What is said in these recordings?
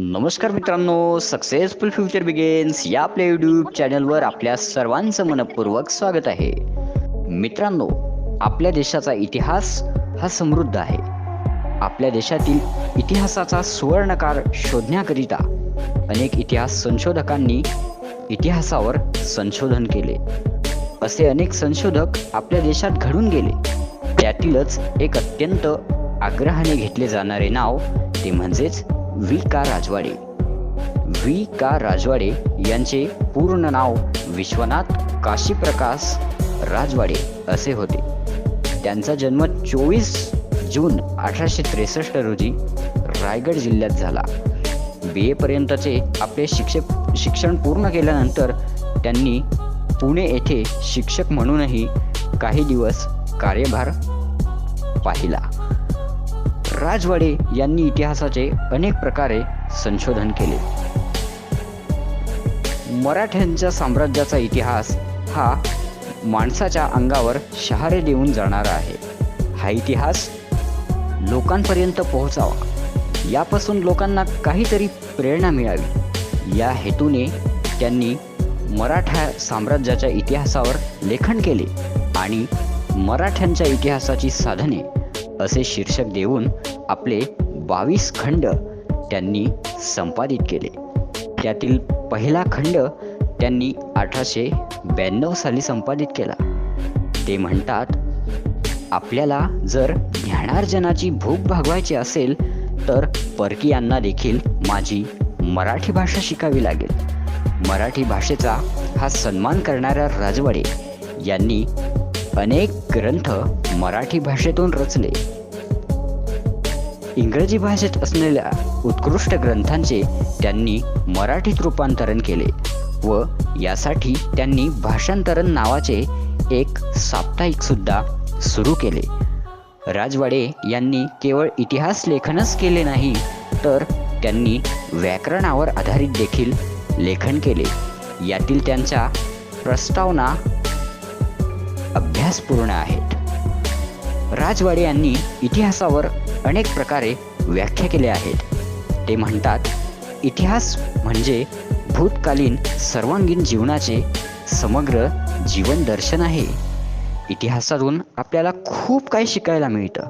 नमस्कार मित्रांनो successful future begins या आपल्या यूट्यूब चॅनलवर आपल्या सर्वांचं मनपूर्वक स्वागत आहे. मित्रांनो आपल्या देशाचा इतिहास हा समृद्ध आहे. आपल्या देशातील इतिहासाचा सुवर्णकार शोधण्याकरिता अनेक इतिहास संशोधकांनी इतिहासावर संशोधन केले. असे अनेक संशोधक आपल्या देशात घडून गेले. त्यातीलच एक अत्यंत आग्रहाने घेतले जाणारे नाव ते म्हणजेच व्ही का राजवाडे. व्ही का राजवाडे यांचे पूर्ण नाव विश्वनाथ काशीप्रकाश राजवाडे असे होते. त्यांचा जन्म चोवीस जून अठराशे त्रेसष्ट रोजी रायगड जिल्ह्यात झाला. बी. एपर्यंतचे आपले शिक्षक शिक्षण पूर्ण केल्यानंतर त्यांनी पुणे येथे शिक्षक म्हणूनही काही दिवस कार्यभार पाहिला. राजवाडे यांनी इतिहासाचे अनेक प्रकारे संशोधन केले. मराठ्यांच्या साम्राज्याचा इतिहास हा माणसाच्या अंगावर शहारे देऊन जाणारा आहे. हा इतिहास लोकांपर्यंत पोहोचावा. यापासून लोकांना काहीतरी प्रेरणा मिळावी. या हेतूने त्यांनी मराठा साम्राज्याच्या इतिहासावर लेखन केले आणि मराठ्यांच्या इतिहासाची साधने असे शीर्षक देऊन आपले बावीस खंड त्यांनी संपादित केले. त्यातील पहिला खंड त्यांनी अठराशे ब्याण्णव साली संपादित केला. ते म्हणतात आपल्याला जर ज्ञानार्जनाची भूक भागवायची असेल तर परकीयांना देखील माझी मराठी भाषा शिकावी लागेल. मराठी भाषेचा हा सन्मान करणाऱ्या राजवाडे यांनी अनेक ग्रंथ मराठी भाषेतून रचले. इंग्रजी भाषेत असलेल्या उत्कृष्ट ग्रंथांचे त्यांनी मराठीत रूपांतरण केले व यासाठी त्यांनी भाषांतरण नावाचे एक साप्ताहिक सुद्धा सुरू केले. राजवाडे यांनी केवळ इतिहास लेखनच केले नाही तर त्यांनी व्याकरणावर आधारित देखील लेखन केले. यातील त्यांच्या प्रस्तावना अभ्यासपूर्ण आहेत. राजवाडे यांनी इतिहासावर अनेक प्रकारे व्याख्या केल्या आहेत. ते म्हणतात इतिहास म्हणजे भूतकालीन सर्वांगीण जीवनाचे समग्र जीवन दर्शन आहे. इतिहासातून आपल्याला खूप काही शिकायला मिळतं.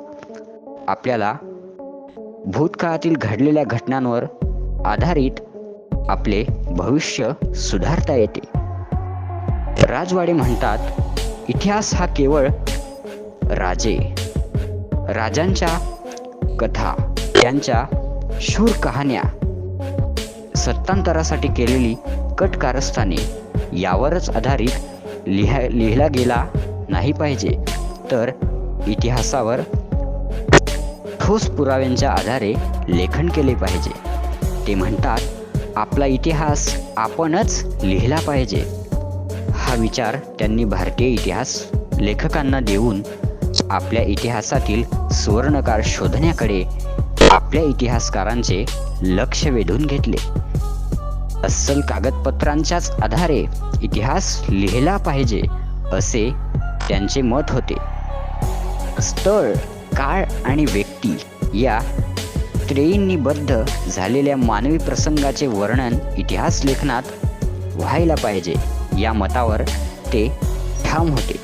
आपल्याला भूतकाळातील घडलेल्या घटनांवर आधारित आपले भविष्य सुधारता येते. राजवाडे म्हणतात इतिहास हा केवळ राजे राजांच्या कथा त्यांच्या शूर कहाण्या सत्तांतरासाठी केलेली कट कारस्थाने यावरच आधारित लिहा लिहिला गेला नाही पाहिजे. तर इतिहासावर ठोस पुराव्यांच्या आधारे लेखन केले पाहिजे. ते म्हणतात आपला इतिहास आपणच लिहिला पाहिजे. हा विचार त्यांनी भारतीय इतिहास लेखकांना देऊन आपल्या इतिहासातील सुवर्णकार शोधण्याकडे आपल्या इतिहासकारांचे लक्ष वेधून घेतले. अस्सल कागदपत्रांच्याच आधारे इतिहास लिहिला पाहिजे असे त्यांचे मत होते. स्थळ काळ आणि व्यक्ती या त्रेयींनीबद्ध झालेल्या मानवी प्रसंगाचे वर्णन इतिहास लेखनात व्हायला पाहिजे. या मतावर ते ठाम होते.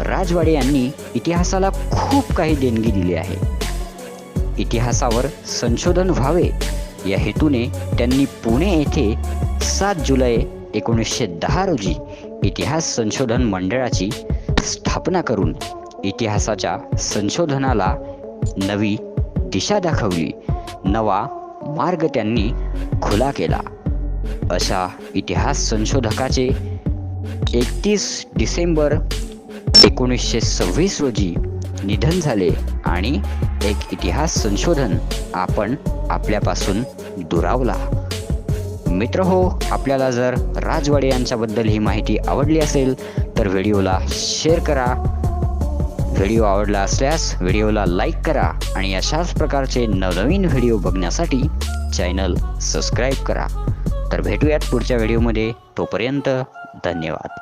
राजवाडे यांनी इतिहासाला खूप काही देणगी दिली आहे. इतिहासावर संशोधन व्हावे या हेतूने त्यांनी पुणे येथे सात जुलै एकोणीसशे दहा रोजी इतिहास संशोधन मंडळाची स्थापना करून इतिहासाच्या संशोधनाला नवी दिशा दाखवली. नवा मार्ग त्यांनी खुला केला. अशा इतिहास संशोधकाचे एकतीस डिसेंबर एकोणीसशे सव्वीस रोजी निधन झाले आणि एक इतिहास संशोधन आपण आपल्यापासून दुरावला. मित्र हो आपल्याला जर राजवाडे यांच्याबद्दल ही माहिती आवडली असेल तर व्हिडिओला शेअर करा. व्हिडिओ आवडला असल्यास व्हिडिओला लाईक करा आणि अशाच प्रकारचे नवनवीन व्हिडिओ बघण्यासाठी चॅनल सबस्क्राईब करा. तर भेटूयात पुढच्या व्हिडिओमध्ये. तोपर्यंत धन्यवाद.